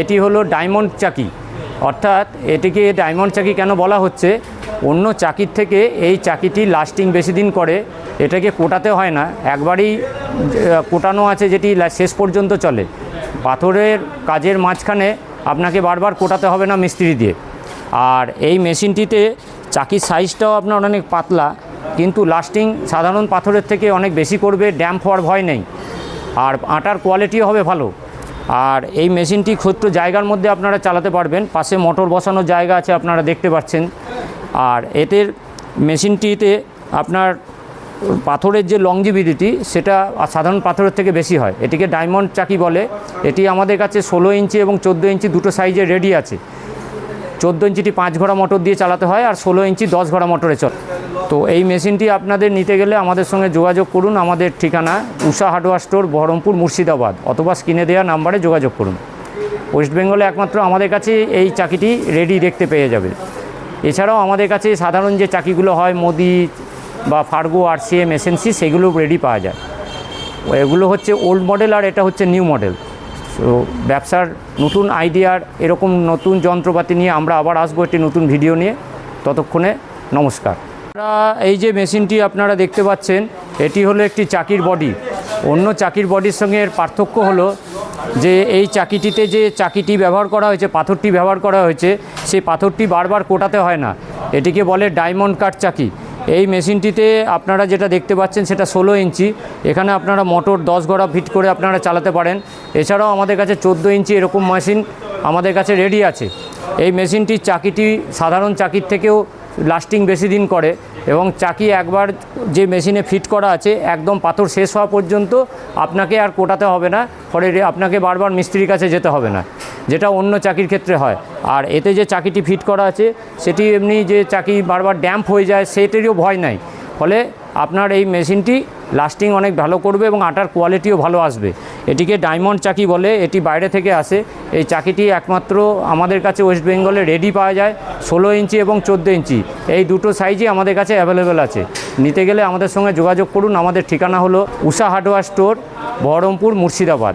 এটি হলো ডায়মন্ড চাকি। অর্থাৎ এটিকে ডায়মন্ড চাকি কেন বলা হচ্ছে? অন্য চাকির থেকে এই চাকিটি লাস্টিং বেশি দিন করে, এটাকে কোটাতে হয় না, একবারই কোটানো আছে যেটি শেষ পর্যন্ত চলে। পাথরের কাজের মাঝখানে আপনাকে বারবার কোটাতে হবে না মিস্ত্রি দিয়ে। আর এই মেশিনটিতে চাকির সাইজটাও আপনার অনেক পাতলা, কিন্তু লাস্টিং সাধারণ পাথরের থেকে অনেক বেশি করবে, ড্যাম্প হওয়ার ভয় নেই। আর আটার কোয়ালিটিও হবে ভালো। আর এই মেশিনটি ক্ষুদ্র জায়গার মধ্যে আপনারা চালাতে পারবেন। পাশে মোটর বসানোর জায়গা আছে আপনারা দেখতে পাচ্ছেন। আর এদের মেশিনটিতে আপনার পাথরের যে লংজিভিডিটি সেটা সাধারণ পাথরের থেকে বেশি হয়। এটিকে ডায়মন্ড চাকি বলে। এটি আমাদের কাছে ষোলো ইঞ্চি এবং চোদ্দ ইঞ্চি দুটো সাইজে রেডি আছে। চোদ্দ ইঞ্চিটি পাঁচ ঘোড়া মোটর দিয়ে চালাতে হয় আর ষোলো ইঞ্চি দশ ঘোড়া মোটরে চলে। তো এই মেশিনটি আপনাদের নিতে গেলে আমাদের সঙ্গে যোগাযোগ করুন। আমাদের ঠিকানা উষা হার্ডওয়ার স্টোর, বহরমপুর, মুর্শিদাবাদ। অথবা স্ক্রিনে দেওয়া নাম্বারে যোগাযোগ করুন। ওয়েস্ট বেঙ্গলে একমাত্র আমাদের কাছে এই চাকিটি রেডি দেখতে পেয়ে যাবে। এছাড়াও আমাদের কাছে সাধারণ যে চাকিগুলো হয়, মোদি বা ফার্গো, আরসিএম, এসএনসি, সেগুলো রেডি পাওয়া যায়। এগুলো হচ্ছে ওল্ড মডেল আর এটা হচ্ছে নিউ মডেল তো ব্যবসার নতুন আইডিয়ার এরকম নতুন যন্ত্রপাতি নিয়ে আমরা আবার আসব একটি নতুন ভিডিও নিয়ে। ততক্ষণে নমস্কার। এই যে মেশিনটি আপনারা দেখতে পাচ্ছেন, এটি হলো একটি চাকির বডি। অন্য চাকির বডির সঙ্গে এর পার্থক্য হলো যে এই চাকিটিতে যে চাকিটি ব্যবহার করা হয়েছে, পাথরটি ব্যবহার করা হয়েছে, সেই পাথরটি বারবার কোটাতে হয় না। এটিকে বলে ডায়মন্ড কাট চাকি। এই মেশিনটিতে আপনারা যেটা দেখতে পাচ্ছেন, সেটা ষোলো ইঞ্চি। এখানে আপনারা মোটর দশ গড়া ফিট করে আপনারা চালাতে পারেন। এছাড়াও আমাদের কাছে চোদ্দ ইঞ্চি এরকম মেশিন আমাদের কাছে রেডি আছে। এই মেশিনটির চাকিটি সাধারণ চাকির থেকেও লাস্টিং বেশি দিন করে এবং চাকি একবার যে মেশিনে ফিট করা আছে, একদম পাথর শেষ হওয়া পর্যন্ত আপনাকে আর কোটাতে হবে না, ফলে আপনাকে বারবার মিস্ত্রির কাছে যেতে হবে না, যেটা অন্য চাকির ক্ষেত্রে হয়। আর এতে যে চাকিটি ফিট করা আছে, সেটি এমনি যে চাকি বারবার ড্যাম্প হয়ে যায়, সেটারও ভয় নাই। ফলে আপনার এই মেশিনটি লাস্টিং অনেক ভালো করবে এবং আটার কোয়ালিটিও ভালো আসবে। এটিকে ডায়মন্ড চাকি বলে, এটি বাইরে থেকে আসে। এই চাকিটি একমাত্র আমাদের কাছে ওয়েস্ট বেঙ্গলে রেডি পাওয়া যায়, ষোলো ইঞ্চি এবং চোদ্দ ইঞ্চি। এই দুটো সাইজই আমাদের কাছে অ্যাভেলেবেল আছে। নিতে গেলে আমাদের সঙ্গে যোগাযোগ করুন। আমাদের ঠিকানা হলো উষা হার্ডওয়্যার স্টোর বহরমপুর মুর্শিদাবাদ।